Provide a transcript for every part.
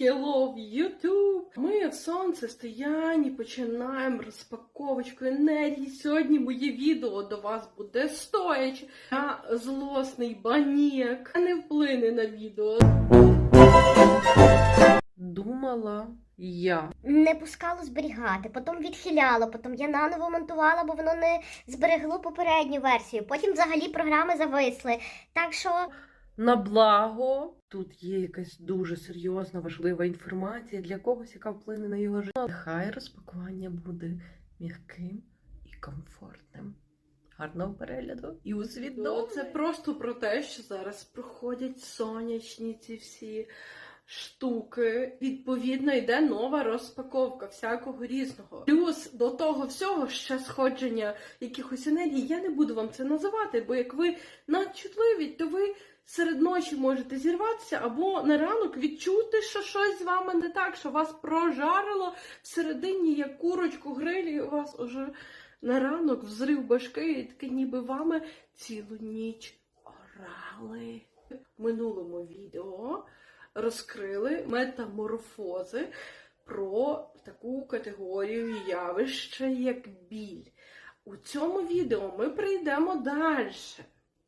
Hello, YouTube! Ми в сонцестоянні починаємо розпаковочку енергії. Сьогодні моє відео до вас буде стоячи. Я злосний банєк. Не вплине на відео. Думала я. не пускало зберігати, потім відхиляло, потім я наново монтувала, бо воно не зберегло попередню версію. Потім взагалі програми зависли. Так що На благо тут є якась дуже серйозна важлива інформація для когось, яка вплине на його життя. Нехай розпакування буде м'яким і комфортним. Гарного перегляду і усвідомлення. Це просто про те, що зараз проходять сонячні ці всі штуки. Відповідно, йде нова розпаковка всякого різного. Плюс до того всього ще сходження якихось енергій. Я не буду вам це називати, бо як ви надчутливі, то ви серед ночі можете зірватися або на ранок відчути, що щось з вами не так, що вас прожарило всередині, як курочку грилі, і у вас уже на ранок взрив башки, і таке ніби вами цілу ніч орали. В минулому відео розкрили метаморфози про таку категорію явища, як біль. У цьому відео ми прийдемо далі.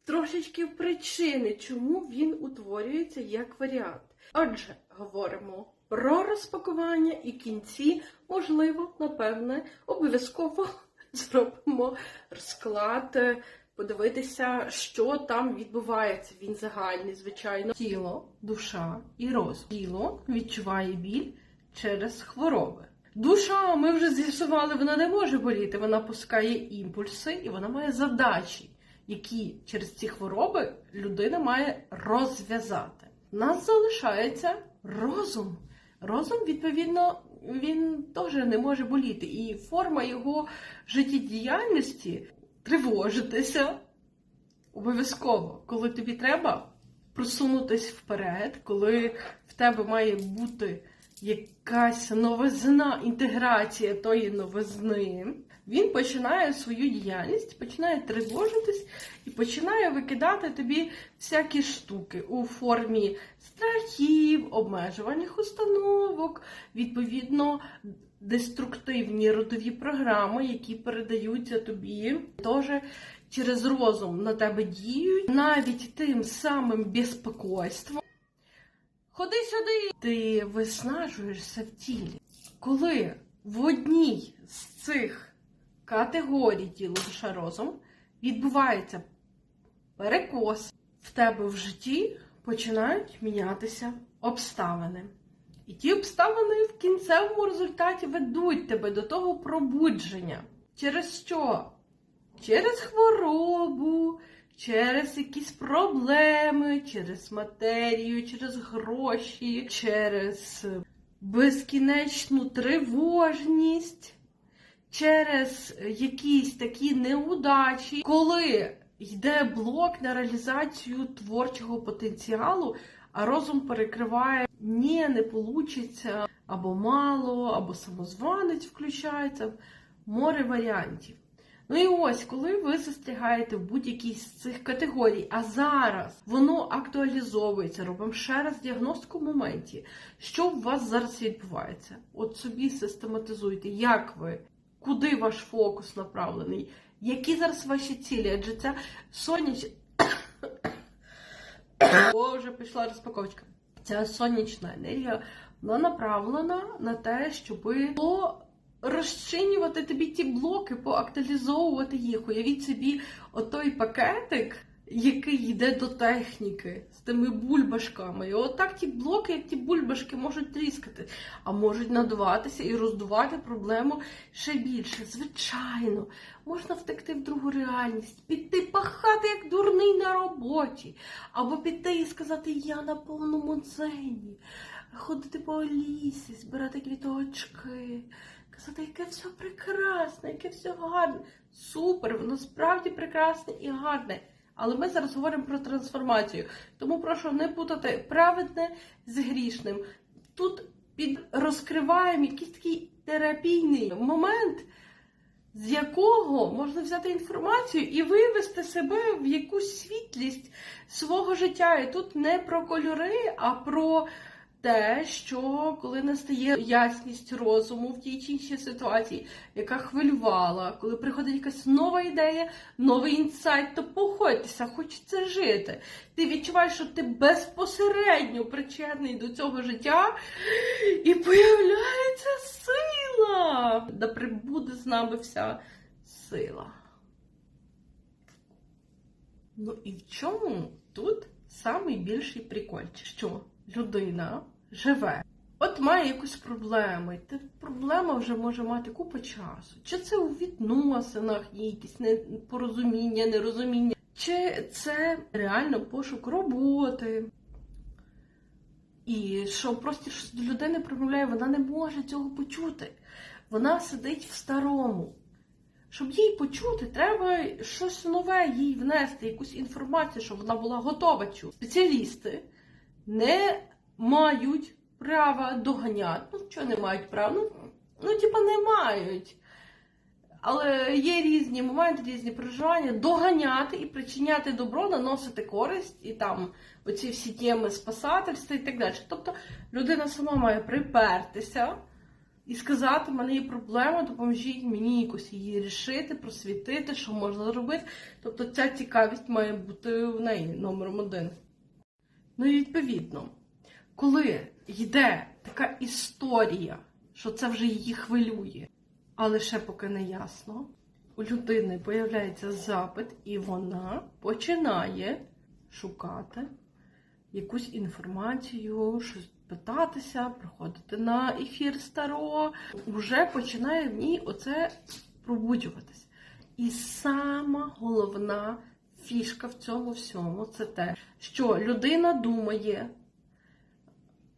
Трошечки причини, чому він утворюється як варіант. Отже, говоримо про розпакування і кінці, можливо, напевне, обов'язково зробимо розклад, е, подивитися, що там відбувається. Він загальний, звичайно. Тіло, душа і розум. Тіло відчуває біль через хвороби. Душа, ми вже з'ясували, вона не може боліти, вона пускає імпульси і вона має задачі, які через ці хвороби людина має розв'язати. Нас залишається розум. Розум, відповідно, він теж не може боліти. І форма його життєдіяльності тривожитися обов'язково, коли тобі треба просунутись вперед, коли в тебе має бути якась новизна, інтеграція тої новизни. Він починає свою діяльність, починає тривожитись і починає викидати тобі всякі штуки у формі страхів, обмежувальних установок, відповідно, деструктивні родові програми, які передаються тобі, теж через розум на тебе діють, навіть тим самим безпокойством. Ходи сюди, ти виснажуєшся в тілі. Коли в одній з цих категорій тіло душа розум відбувається перекос, в тебе в житті починають мінятися обставини. І ті обставини в кінцевому результаті ведуть тебе до того пробудження. Через що? Через хворобу, через якісь проблеми, через матерію, через гроші, через безкінечну тривожність, через якісь такі неудачі, коли йде блок на реалізацію творчого потенціалу, а розум перекриває ні, не получиться, або мало, або самозванець включається, море варіантів. Ну і ось, коли ви застрягаєте в будь-якій з цих категорій, а зараз воно актуалізовується, робимо ще раз діагностику в моменті, що у вас зараз відбувається. От собі систематизуйте, як ви, куди ваш фокус направлений, які зараз ваші цілі, адже ця сонячна. О, вже пішла розпаковочка. Ця сонячна енергія вона направлена на те, щоб розчинювати тобі ті блоки, поактуалізовувати їх. Уявіть собі отой пакетик, який йде до техніки з тими бульбашками. І отак ті блоки, як ті бульбашки, можуть тріскати, а можуть надуватися і роздувати проблему ще більше. Звичайно, можна втекти в другу реальність, піти пахати як дурний на роботі, або піти і сказати Я на повному дзені, ходити по лісі, збирати квіточки. Казати, яке все прекрасне, яке все гарне. Супер, воно справді прекрасне і гарне. Але ми зараз говоримо про трансформацію. Тому прошу не путати праведне з грішним. Тут під розкриваємо якийсь такий терапійний момент, з якого можна взяти інформацію і вивести себе в якусь світлість свого життя. І тут не про кольори, а про те, що коли настає ясність розуму в тій чи іншій ситуації, яка хвилювала, коли приходить якась нова ідея, новий інсайт, то погодьтеся, хочеться жити. Ти відчуваєш, що ти безпосередньо причетний до цього життя, і появляється сила. Да прибуде з нами вся сила. Ну і в чому тут самий більший прикольчик? Що людина живе, от має якусь проблему, і та проблема вже може мати купу часу. Чи це у відносинах якісь непорозуміння, нерозуміння, чи це реально пошук роботи. І що просто щось до людини промовляє, вона не може цього почути. Вона сидить в старому. Щоб їй почути, треба щось нове їй внести, якусь інформацію, щоб вона була готова чути. Спеціалісти не мають права доганяти. Ну, що не мають права? Ну, ну типа, не мають. Але є різні моменти, різні переживання, доганяти і причиняти добро, наносити користь, і там оці всі теми спасательства і так далі. Тобто людина сама має припертися і сказати, в мене є проблема, допоможіть мені якось її рішити, просвітити, що можна зробити. Тобто ця цікавість має бути в неї номером один. Ну і відповідно, коли йде така історія, що це вже її хвилює, але ще поки не ясно, у людини появляється запит, і вона починає шукати якусь інформацію, щось питатися, приходити на ефір старого, вже починає в ній оце пробуджуватись. І сама головна фішка в цьому всьому це те, що людина думає,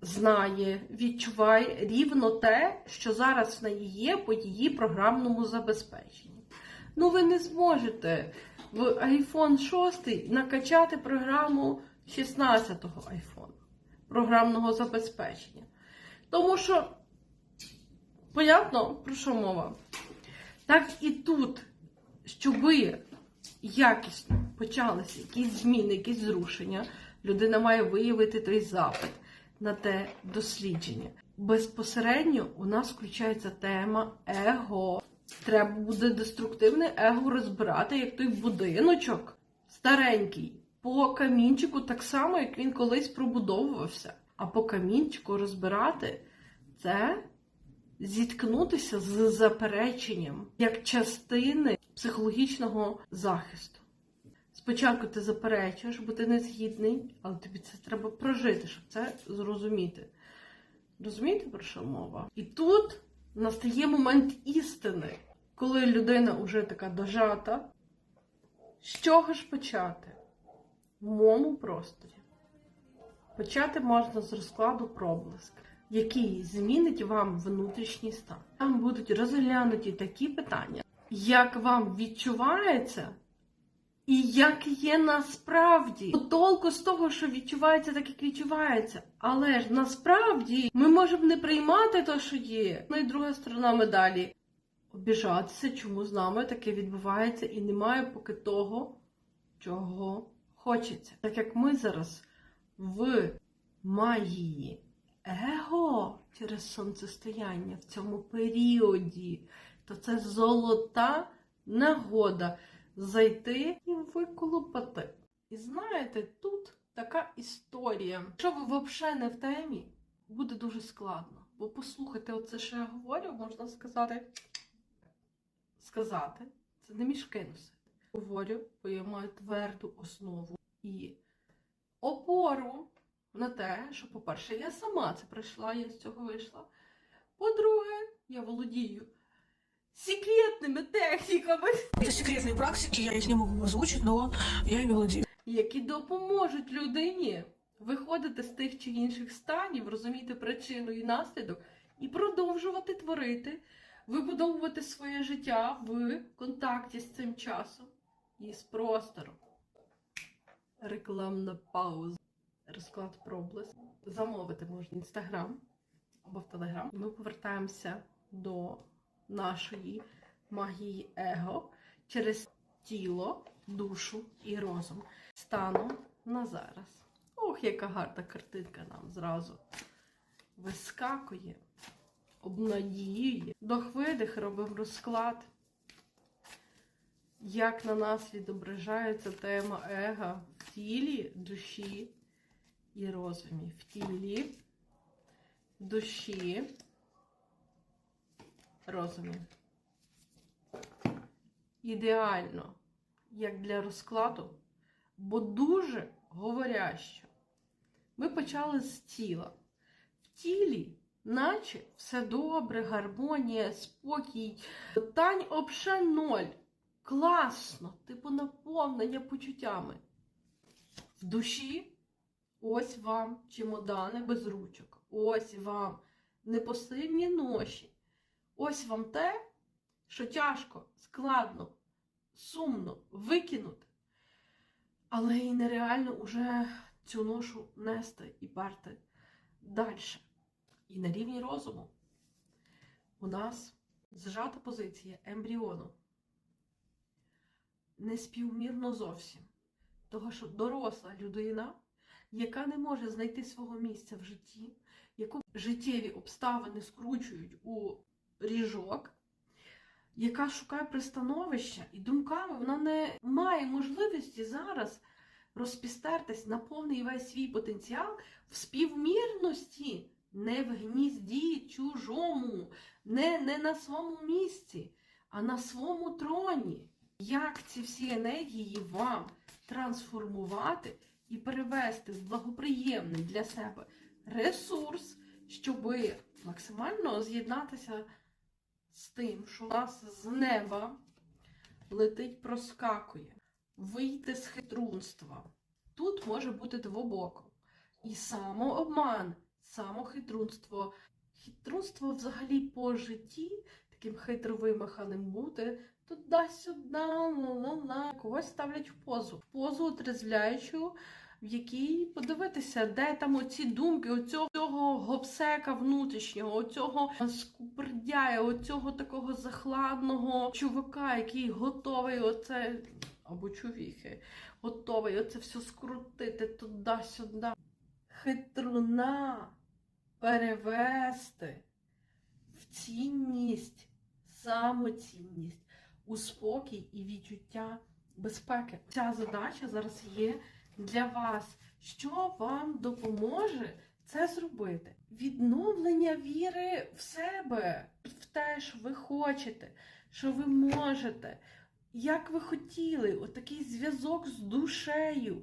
знає, відчуває рівно те, що зараз в неї є по її програмному забезпеченні. Ну, ви не зможете в iPhone 6 накачати програму 16-го iPhone програмного забезпечення. Тому що, понятно, про що мова? Так і тут, щоби якісно почалися якісь зміни, якісь зрушення, людина має виявити той запит на те дослідження. Безпосередньо у нас включається тема его. Треба буде деструктивне его розбирати, як той будиночок старенький. По камінчику так само, як він колись пробудовувався. А по камінчику розбирати це зіткнутися з запереченням як частини психологічного захисту. Спочатку ти заперечуєш, бо ти не згідний, але тобі це треба прожити, щоб це зрозуміти. Розумієте, про що мова? І тут настає момент істини, коли людина вже така дожата. З чого ж почати? В моєму просторі. Почати можна з розкладу проблиск, який змінить вам внутрішній стан. Там будуть розглянуті такі питання, як вам відчувається, і як є насправді. Толку з того, що відчувається, так як відчувається. Але ж насправді ми можемо не приймати те, що є. Ну і друга сторона медалі. Обіжатися, чому з нами таке відбувається, і немає поки того, чого хочеться. Так як ми зараз в магії его через сонцестояння в цьому періоді, то це золота нагода зайти і виколупати. І знаєте, тут така історія. Якщо ви взагалі не в темі, буде дуже складно. Бо послухайте, оце, що я говорю, можна сказати. Сказати, це не мішки носити. Говорю, бо я маю тверду основу і опору на те, що, по-перше, я сама це пройшла, я з цього вийшла. По-друге, я володію секретними техніками, Это секретные практики, я их не могу озвучить, но я ими владею. які допоможуть людині виходити з тих чи інших станів, розуміти причину і наслідок, і продовжувати творити, вибудовувати своє життя в контакті з цим часом і з простором. Рекламна пауза. Розклад проблиск. Замовити можна в інстаграм або в телеграм. Ми повертаємося до нашої магії его через тіло, душу і розум. Станом на зараз. Ох, яка гарна картинка нам зразу вискакує, обнадіює. Вдох-видих, робимо розклад. Як на нас відображається тема ега в тілі, душі і розумі. В тілі, душі, розумі. Ідеально, як для розкладу, бо дуже говорящо. Ми почали з тіла. В тілі, наче все добре, гармонія, спокій, питань обше ноль. Класно, типу наповнення почуттями. В душі ось вам чемодани без ручок. Ось вам непосильні ноші. Ось вам те, що тяжко, складно, сумно викинути. Але і нереально уже цю ношу нести і перти далі. І на рівні розуму у нас зжата позиція ембріону. Неспівмірно зовсім. Того, що доросла людина, яка не може знайти свого місця в житті, яку життєві обставини скручують у ріжок, яка шукає пристановища і думками вона не має можливості зараз розпістертись на повний весь свій потенціал в співмірності, не в гнізді чужому, не, не на своєму місці, а на своєму троні. Як ці всі енергії вам трансформувати і перевести в благоприємний для себе ресурс, щоб максимально з'єднатися з тим, що у нас з неба летить, проскакує, вийти з хитрунства. Тут може бути двобоко. І самообман, самохитрунство. Хитрунство взагалі по житті, таким хитро вимаханим бути, туди-сюди, ла-ла-ла. Когось ставлять в позу. В позу отрезвляючу, в якій подивитися, де там оці думки, оцього цього гопсека внутрішнього, оцього скупердяя, оцього такого захладного чувака, який готовий оце, або чувіхи, готовий оце все скрутити туди-сюди. Хитруна перевести в цінність, самоцінність, у спокій і відчуття безпеки. Ця задача зараз є для вас. Що вам допоможе це зробити? Відновлення віри в себе, в те, що ви хочете, що ви можете, як ви хотіли, отакий зв'язок з душею.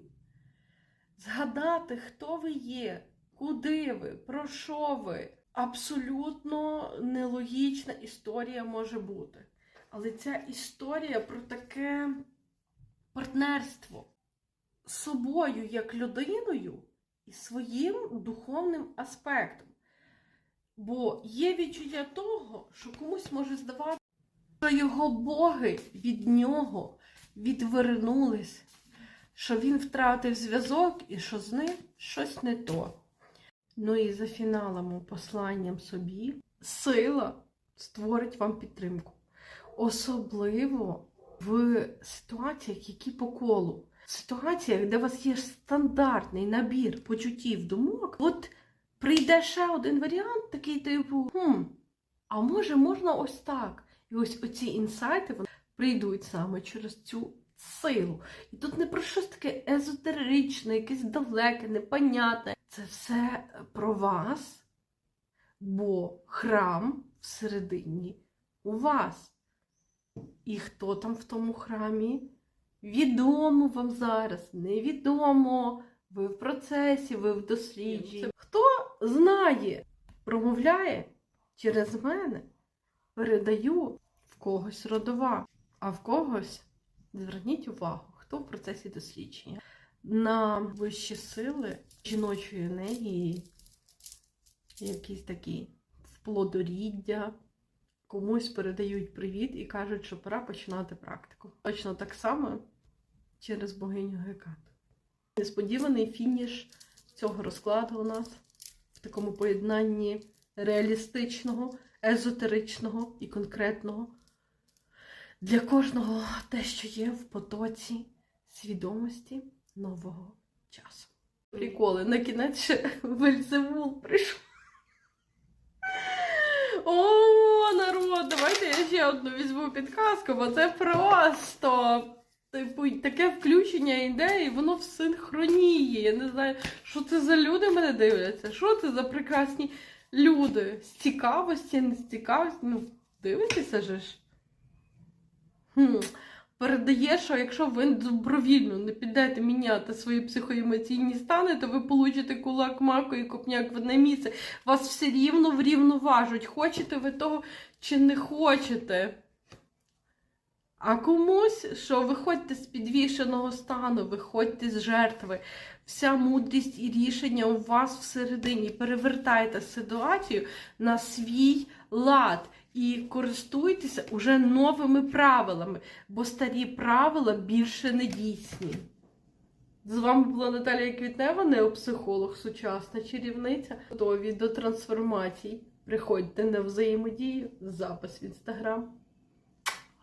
Згадати, хто ви є, куди ви, про що ви. Абсолютно нелогічна історія може бути. Але ця історія про таке партнерство собою як людиною і своїм духовним аспектом. Бо є відчуття того, що комусь може здавати, що його боги від нього відвернулись, що він втратив зв'язок і що з ним щось не то. Ну і за фіналом, посланням собі, сила створить вам підтримку. Особливо в ситуаціях, які по колу. Ситуаціях, де у вас є стандартний набір почуттів думок, от прийде ще один варіант, такий типу, хм, а може можна ось так. І ось оці інсайти вони прийдуть саме через цю силу. І тут не про щось таке езотеричне, якесь далеке, непонятне. Це все про вас, бо храм всередині у вас. І хто там в тому храмі? Відомо вам зараз, невідомо. Ви в процесі, ви в дослідженні. Хто знає, промовляє через мене, передаю в когось родова, а в когось зверніть увагу, хто в процесі дослідження. На вищі сили жіночої енергії, якісь такі вплодоріддя, комусь передають привіт і кажуть, що пора починати практику. Точно так само через богиню Гекату. Несподіваний фініш цього розкладу у нас в такому поєднанні реалістичного, езотеричного і конкретного. Для кожного те, що є в потоці свідомості нового часу. Приколи, на кінець ще Вельзевул прийшов. О, народ, давайте я ще одну візьму підказку, бо це просто. Типу, таке включення ідеї, воно в синхронії. Я не знаю, що це за люди мене дивляться. Що це за прекрасні люди? З цікавості, не з цікавості. Ну, дивитеся же ж. Хм. Передає, що якщо ви добровільно не підете міняти свої психоемоційні стани, то ви получите кулак маку і копняк в одне місце. Вас все рівно врівноважуть. Хочете ви того чи не хочете. А комусь, що виходьте з підвішеного стану, виходьте з жертви. Вся мудрість і рішення у вас всередині. Перевертайте ситуацію на свій лад і користуйтеся уже новими правилами, бо старі правила більше не дійсні. З вами була Наталія Квітнева, неопсихолог, сучасна чарівниця. Готові до трансформацій. Приходьте на взаємодію, запис в інстаграм.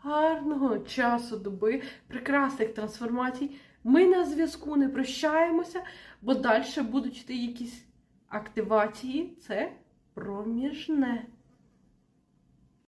Гарного часу доби, прекрасних трансформацій. Ми на зв'язку не прощаємося, бо далі будуть йти якісь активації. Це проміжне.